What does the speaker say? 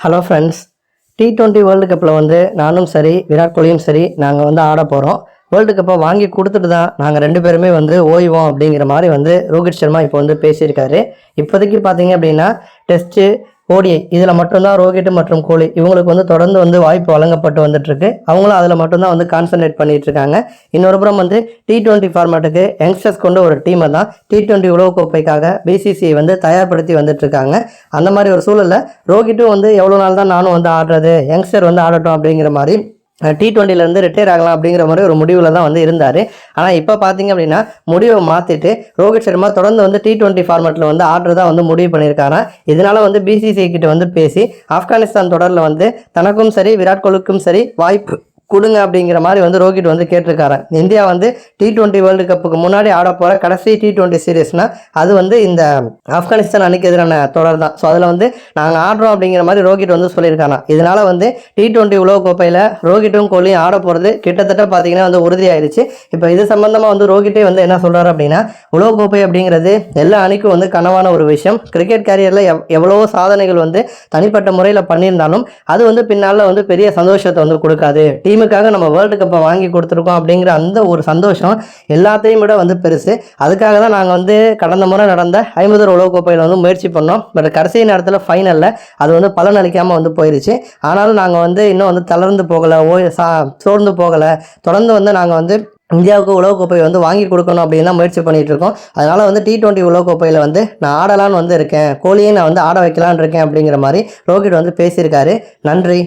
Hello friends T twenty world கப்பில் வந்து நானும் சரி விராட் கோலியும் சரி நாங்கள் வந்து ஆட போகிறோம் வேர்ல்டு கப்பை வாங்கி கொடுத்துட்டு தான் நாங்கள் ரெண்டு பேருமே வந்து ஓய்வோம் அப்படிங்கிற மாதிரி வந்து ரோஹித் சர்மா இப்போ வந்து பேசியிருக்காரு. இப்போதைக்கு பார்த்தீங்க அப்படின்னா டெஸ்ட்டு ஓடிஐ இதில் மட்டும்தான் ரோஹித் மற்றும் கோலி இவங்களுக்கு வந்து தொடர்ந்து வந்து வாய்ப்பு வழங்கப்பட்டு வந்துட்டுருக்கு. அவங்களும் அதில் மட்டும்தான் வந்து கான்சென்ட்ரேட் பண்ணிட்டு இருக்காங்க இன்னொரு புறம் வந்து டி டுவெண்ட்டி ஃபார்மேட்டுக்கு யங்ஸ்டர்ஸ் கொண்ட ஒரு டீமை தான் டி டுவெண்ட்டி உலகக்கோப்பைக்காக பிசிசிஐ வந்து தயார்படுத்தி வந்துட்டுருக்காங்க. அந்த மாதிரி ஒரு சூழலில் ரோஹிட்டும் வந்து எவ்வளோ நாள் தான் நானும் வந்து ஆடுறது யங்ஸ்டர் வந்து ஆடட்டும் அப்படிங்கிற மாதிரி டி டுவெண்ட்டிலேருந்து ரிட்டையர் ஆகலாம் அப்படிங்கிற மாதிரி ஒரு முடிவில் தான் வந்து இருந்தார். ஆனால் இப்போ பார்த்தீங்க அப்படின்னா முடிவை மாற்றிட்டு ரோஹித் சர்மா தொடர்ந்து வந்து டி டுவெண்ட்டி ஃபார்மேட்டில் வந்து ஆர்டர் தான் வந்து முடிவு பண்ணியிருக்காராம் இதனால் வந்து பிசிசிஐ கிட்ட வந்து பேசி ஆப்கானிஸ்தான் தொடரில் வந்து தனக்கும் சரி விராட் கோலிக்கும் சரி வாய்ப்பு கொடுங்க அப்படிங்கிற மாதிரி வந்து ரோஹித் வந்து கேட்டிருக்காரு. இந்தியா வந்து டி டுவெண்ட்டி வேர்ல்டு கப்புக்கு முன்னாடி ஆட போகிற கடைசி டி டுவெண்ட்டி சீரீஸ்னால் அது வந்து இந்த ஆப்கானிஸ்தான் அணிக்கு எதிரான தொடர் தான். ஸோ அதில் வந்து நாங்கள் ஆடுறோம் அப்படிங்கிற மாதிரி ரோஹித் வந்து சொல்லியிருக்காங்க இதனால் வந்து டி டுவெண்ட்டி உலகக்கோப்பையில் ரோஹிட்டும் கோலியும் ஆட போகிறது கிட்டத்தட்ட பார்த்தீங்கன்னா வந்து உறுதியாயிருச்சு. இப்போ இது சம்மந்தமாக வந்து ரோஹிட்டே வந்து என்ன சொல்கிறார் அப்படின்னா உலகக்கோப்பை அப்படிங்கிறது எல்லா அணிக்கும் வந்து கனவான ஒரு விஷயம். கிரிக்கெட் கேரியரில் எவ் எவ்வளவோ சாதனைகள் வந்து தனிப்பட்ட முறையில் பண்ணியிருந்தாலும் அது வந்து பின்னால் வந்து பெரிய சந்தோஷத்தை வந்து கொடுக்காது. டீம் டீமுக்காக நம்ம வேர்ல்டு கப்பை வாங்கி கொடுத்துருக்கோம் அப்படிங்கிற அந்த ஒரு சந்தோஷம் எல்லாத்தையும் விட வந்து பெருசு. அதுக்காக தான் நாங்கள் வந்து கடந்த முறை நடந்த ஐம்பது உலகக்கோப்பையில் வந்து முயற்சி பண்ணோம். பட் கடைசி நேரத்தில் ஃபைனலில் அது வந்து பலன் அளிக்காமல் வந்து போயிருச்சு. ஆனாலும் நாங்கள் வந்து இன்னும் வந்து தளர்ந்து போகலை ஓய் சா சோர்ந்து போகலை. தொடர்ந்து வந்து நாங்கள் வந்து இந்தியாவுக்கு உலகக்கோப்பையை வந்து வாங்கி கொடுக்கணும் அப்படின்னு தான் முயற்சி பண்ணிட்டு இருக்கோம். அதனால வந்து டி டுவெண்ட்டி உலகக்கோப்பையில் வந்து நான் ஆடலான்னு வந்து இருக்கேன். கோலியை நான் வந்து ஆட வைக்கலான்னு இருக்கேன் அப்படிங்கிற மாதிரி ரோஹித் வந்து பேசியிருக்காரு. நன்றி.